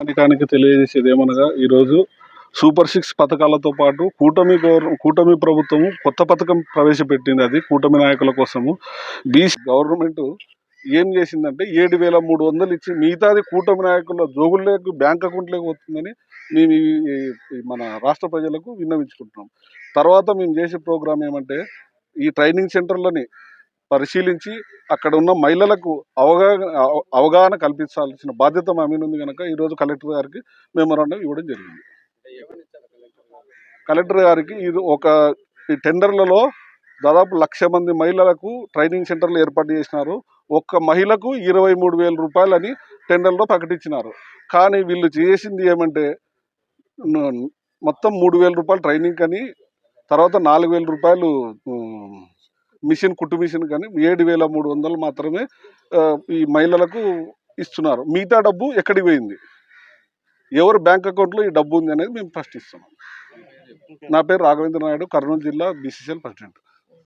ప్రజానికానికి తెలియజేసేది ఏమనగా ఈరోజు సూపర్ సిక్స్ పథకాలతో పాటు కూటమి కూటమి ప్రభుత్వం కొత్త పథకం ప్రవేశపెట్టింది. అది కూటమి నాయకుల కోసము. బీసీ గవర్నమెంట్ ఏం చేసిందంటే ఏడు వేల మూడు వందలు ఇచ్చి మిగతాది కూటమి నాయకుల జోగుల్లోకి బ్యాంక్ అకౌంట్లోకి వస్తుందని మేము ఈ- మన రాష్ట్ర ప్రజలకు విన్నవించుకుంటున్నాం. తర్వాత మేము చేసే ప్రోగ్రాం ఏమంటే ఈ ట్రైనింగ్ సెంటర్లని పరిశీలించి అక్కడ ఉన్న మహిళలకు అవగాహన అవగాహన కల్పించాల్సిన బాధ్యత మా మీద ఉంది కనుక ఈరోజు కలెక్టర్ గారికి మెమోరాండం ఇవ్వడం జరిగింది. కలెక్టర్ గారికి ఇది ఒక ఈ టెండర్లలో దాదాపు లక్ష మంది మహిళలకు ట్రైనింగ్ సెంటర్లు ఏర్పాటు చేసినారు. ఒక్క మహిళకు ఇరవై మూడు వేల రూపాయలని టెండర్లో ప్రకటించినారు. కానీ వీళ్ళు చేసింది ఏమంటే మొత్తం మూడు వేల రూపాయలు ట్రైనింగ్ అని తర్వాత నాలుగు వేల రూపాయలు మిషన్ కుట్టు మిషన్ కానీ ఏడు వేల మూడు వందలు మాత్రమే ఈ మహిళలకు ఇస్తున్నారు. మిగతా డబ్బు ఎక్కడికి పోయింది? ఎవరు బ్యాంక్ అకౌంట్లో ఈ డబ్బు ఉంది అనేది మేము ఫస్ట్ ఇస్తున్నాం. నా పేరు రాఘవేంద్ర నాయుడు కర్నూలు జిల్లా బీసీసీఎల్ ప్రెసిడెంట్.